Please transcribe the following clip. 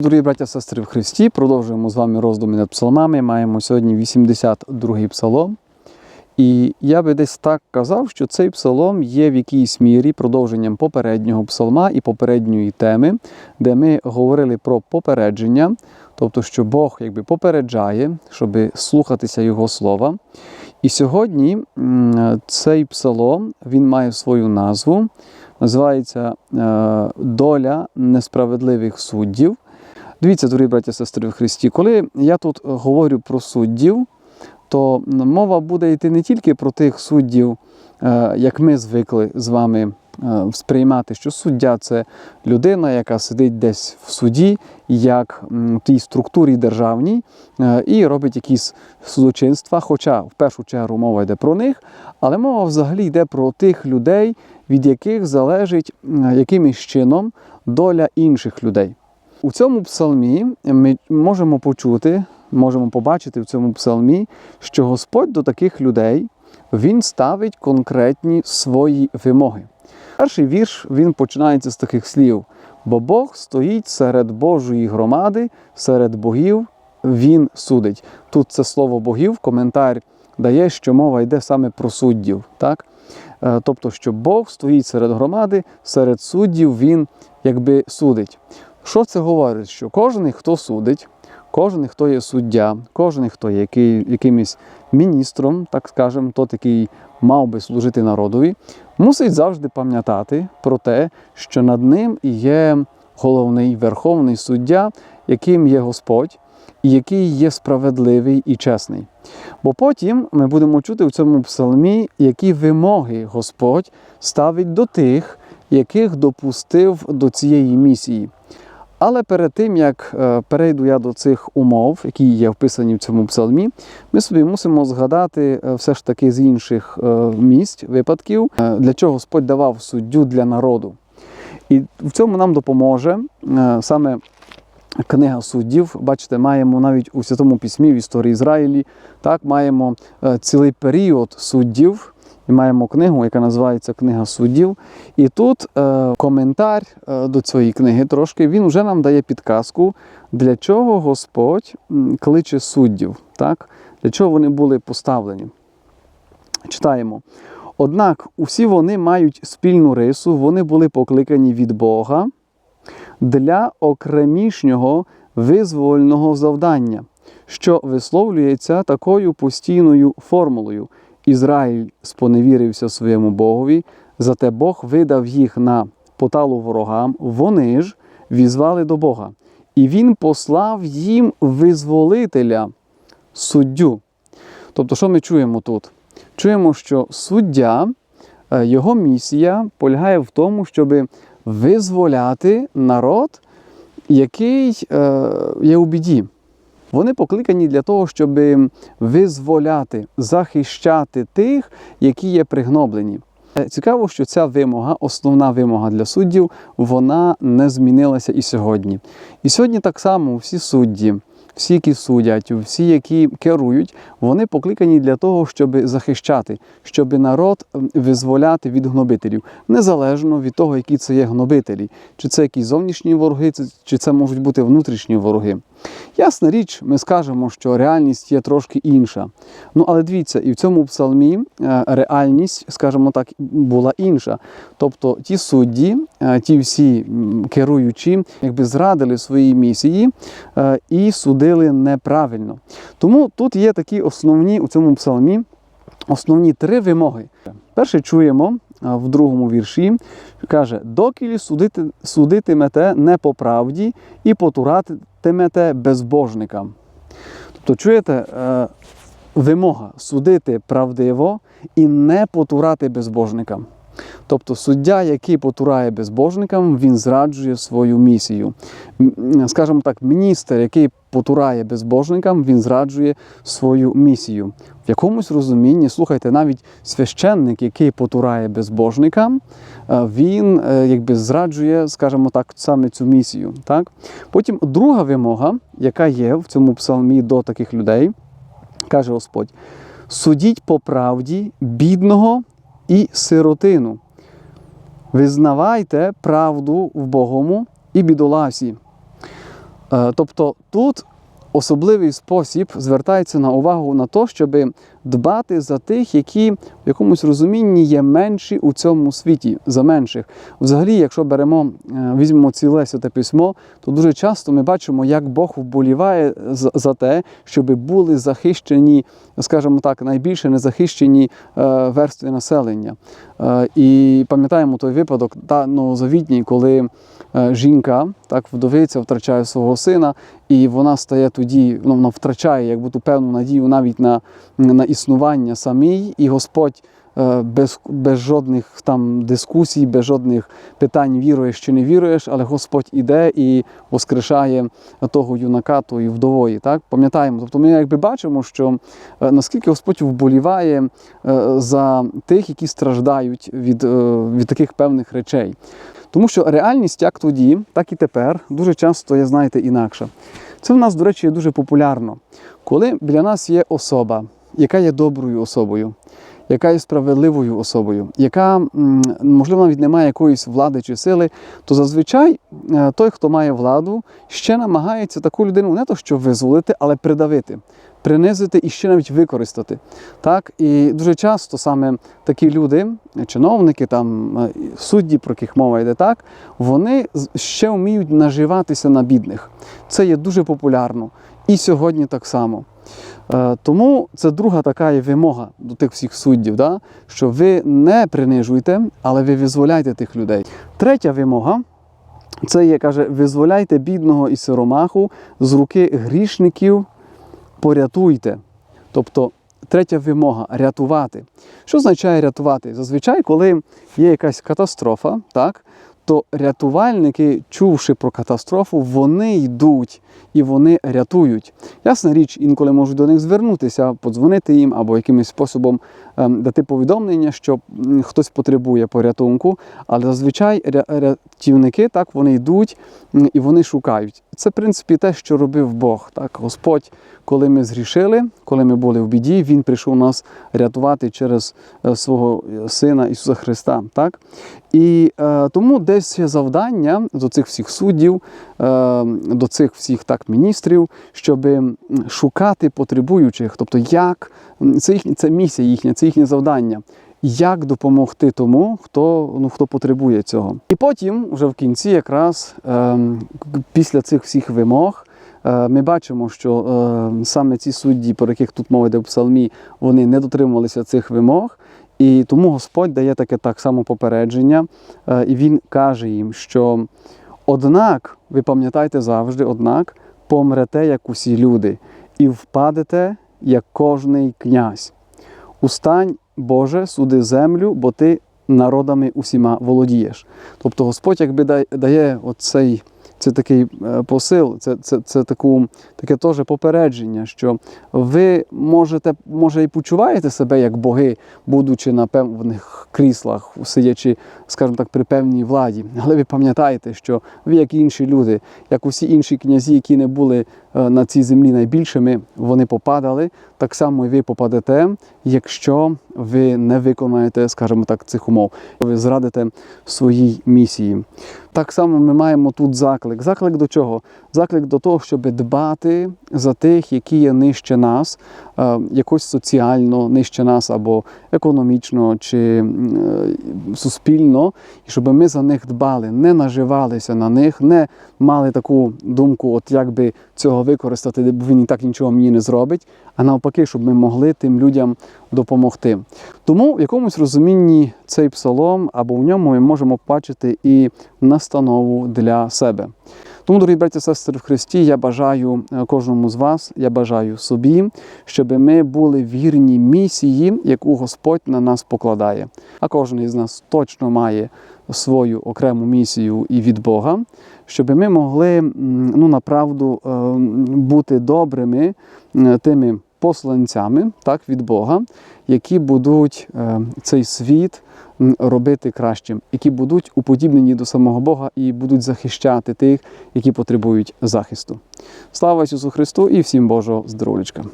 Дорогі браття сестри в Христі, продовжуємо з вами роздуми над псалмами. Маємо сьогодні 82-й псалом. І я би десь так казав, що цей псалом є в якійсь мірі продовженням попереднього псалма і попередньої теми, де ми говорили про попередження, тобто, що Бог якби попереджає, щоб слухатися Його слова. І сьогодні цей псалом він має свою назву, називається е, Доля несправедливих суддів. Дивіться, дорогі браті сестри в Христі, коли я тут говорю про суддів, то мова буде йти не тільки про тих суддів, е, як ми звикли з вами е, сприймати, що суддя це людина, яка сидить десь в суді, як в тій структурі державній, е, і робить якісь злочинства. Хоча в першу чергу мова йде про них, але мова взагалі йде про тих людей, від яких залежить якимось чином доля інших людей. У цьому псалмі ми можемо почути, можемо побачити в цьому псалмі, що Господь до таких людей він ставить конкретні свої вимоги. Перший вірш він починається з таких слів: бо Бог стоїть серед Божої громади, серед богів Він судить. Тут це слово богів, коментар дає, що мова йде саме про суддів. Так? Е, Тобто, що Бог стоїть серед громади, серед суддів Він якби судить. Що це говорить? Що кожен, хто судить, кожен, хто є суддя, кожен, хто є який, якимось міністром, так скажемо, тот, який мав би служити народові, мусить завжди пам'ятати про те, що над ним є головний верховний суддя, яким є Господь, і який є справедливий і чесний. Бо потім ми будемо чути в цьому псалмі, які вимоги Господь ставить до тих, яких допустив до цієї місії. Але перед тим, як е, перейду я до цих умов, які є вписані в цьому псалмі, ми собі мусимо згадати е, все ж таки з інших е, місць, випадків, для чого Господь давав суддю для народу. І в цьому нам допоможе саме книга суддів. Бачите, маємо навіть у Святому Письмі в історії Ізраїлі, так, маємо цілий період суддів. І маємо книгу, яка називається Книга суддів. І тут е, коментар е, до цієї книги трошки він вже нам дає підказку, для чого Господь кличе суддів, так? для чого вони були поставлені. Читаємо. Однак усі вони мають спільну рису, вони були покликані від Бога для окремішнього визвольного завдання, що висловлюється такою постійною формулою. Ізраїль споневірився своєму Богові, зате Бог видав їх на поталу ворогам, вони ж візвали до Бога. І Він послав їм визволителя, суддю. Тобто, що ми чуємо тут? Чуємо, що суддя, е, його місія полягає в тому, щоб визволяти народ, який е, є у біді. Вони покликані для того, щоб визволяти, захищати тих, які є пригноблені. Е, Цікаво, що ця вимога, основна вимога для суддів, вона не змінилася і сьогодні. І сьогодні так само всі судді, всі, які судять, всі, які керують, вони покликані для того, щоб захищати, щоб народ визволяти від гнобителів, незалежно від того, які це є гнобителі, чи це якісь зовнішні вороги, чи це можуть бути внутрішні вороги. Ясна річ, ми скажемо, що реальність є трошки інша. Ну, але дивіться, і в цьому псалмі е, реальність, скажімо так, була інша. Тобто ті судді, е, ті всі керуючі, якби зрадили своїй місії е, і судили неправильно. Тому тут є такі основні у цьому псалмі основні три вимоги. Перше чуємо в другому вірші, каже: докілі судити, судитимете не по правді і потуратимете безбожникам. Тобто, чуєте, е, вимога судити правдиво і не потурати безбожникам. Тобто суддя, який потурає безбожникам, він зраджує свою місію. Скажімо так, міністр, який потурає безбожникам, він зраджує свою місію. В якомусь розумінні, слухайте, навіть священник, який потурає безбожникам, е, він е, якби зраджує, скажімо так, саме цю місію. Так? Потім друга вимога, яка є в цьому псалмі до таких людей, каже Господь: судіть по правді бідного і сиротину. Визнавайте правду в Богому і бідоласі. Е, Тобто тут особливий спосіб звертається на увагу на те, щоб дбати за тих, які в якомусь розумінні є менші у цьому світі, за менших. Взагалі, якщо беремо, е, візьмемо ціле святе письмо, то дуже часто ми бачимо, як Бог вболіває за- те, щоб були захищені, скажімо так, найбільше незахищені е, верстви населення. Е, І пам'ятаємо той випадок та новозавітній, коли е, жінка, так, вдовиця втрачає свого сина, і вона стає тоді, ну, вона втрачає якби ту певну надію навіть на, на існування самій, і Господь. е, Без, без жодних там дискусій, без жодних питань віруєш чи не віруєш, але Господь іде і воскрешає того юнака, тої вдової. Так? Пам'ятаємо. Тобто ми якби бачимо, що е, наскільки Господь вболіває е, за тих, які страждають від, від таких певних речей. Тому що реальність як тоді, так і тепер дуже часто є, знаєте, інакша. Це в нас, до речі, є дуже популярно. Коли біля нас є особа, яка є доброю особою, яка є справедливою особою, яка, можливо, навіть не має якоїсь влади чи сили, то зазвичай е, той, хто має владу, ще намагається таку людину не то що визволити, але придавити, принизити і ще навіть використати. Так? І дуже часто саме такі люди, чиновники, там, е, судді, про яких мова йде так, вони ще вміють наживатися на бідних. Це є дуже популярно. І сьогодні так само. Е, Тому це друга така вимога до тих всіх суддів, да? що ви не принижуйте, але ви визволяйте тих людей. Третя вимога це є, каже, визволяйте бідного і сиромаху з руки грішників, порятуйте. Тобто третя вимога рятувати. Що означає рятувати? Зазвичай, коли є якась катастрофа, так, то рятувальники, чувши про катастрофу, вони йдуть і вони рятують. Ясна річ, інколи можуть до них звернутися, подзвонити їм або якимось способом ем, дати повідомлення, що хтось потребує порятунку, але зазвичай рятівники так вони йдуть і вони шукають. Це, в принципі, те, що робив Бог. Так, Господь, коли ми згрішили, коли ми були в біді, Він прийшов нас рятувати через е, свого е, Сина Ісуса Христа. Так? І е, тому десь завдання до цих всіх суддів, е, до цих всіх так міністрів, щоб шукати потребуючих, тобто як це їхня це місія їхня, це їхнє завдання. Як допомогти тому, хто, ну, хто потребує цього. І потім, вже в кінці, якраз к- після цих всіх вимог, е, ми бачимо, що е, саме ці судді, про яких тут мова йде в псалмі, вони не дотримувалися цих вимог. І тому Господь дає таке так само попередження, е, і Він каже їм, що однак, ви пам'ятайте завжди, однак помрете, як усі люди, і впадете, як кожний князь. Устань, Боже, суди землю, бо ти народами усіма володієш. Тобто Господь якби дає оцей, це такий е, посил, це, це, це таку, таке теж попередження, що ви можете, може, і почуваєте себе як боги, будучи на певних кріслах, сидячи, скажімо так, при певній владі. Але ви пам'ятаєте, що ви, як інші люди, як усі інші князі, які не були на цій землі найбільшими, вони попадали. Так само і ви попадете, якщо ви не виконаєте, скажімо так, цих умов. Ви зрадите своїй місії. Так само ми маємо тут заклик. Заклик до чого? Заклик до того, щоб дбати за тих, які є нижче нас, е, якось соціально нижче нас, або економічно чи е, суспільно, і щоб ми за них дбали, не наживалися на них, не мали таку думку, от як би цього використати, бо він і так нічого мені не зробить, а навпаки, щоб ми могли тим людям допомогти. Тому в якомусь розумінні цей псалом або в ньому ми можемо бачити і настанову для себе. Тому, дорогі браті і сестри в Христі, я бажаю е, кожному з вас, я бажаю собі, щоб ми були вірні місії, яку Господь на нас покладає. А кожен із нас точно має свою окрему місію і від Бога, щоб ми могли ну, направду е, бути добрими е, тими посланцями так, від Бога, які будуть е, цей світ робити кращим, які будуть уподібнені до самого Бога і будуть захищати тих, які потребують захисту. Слава Ісусу Христу і всім Божого здоров'ячка!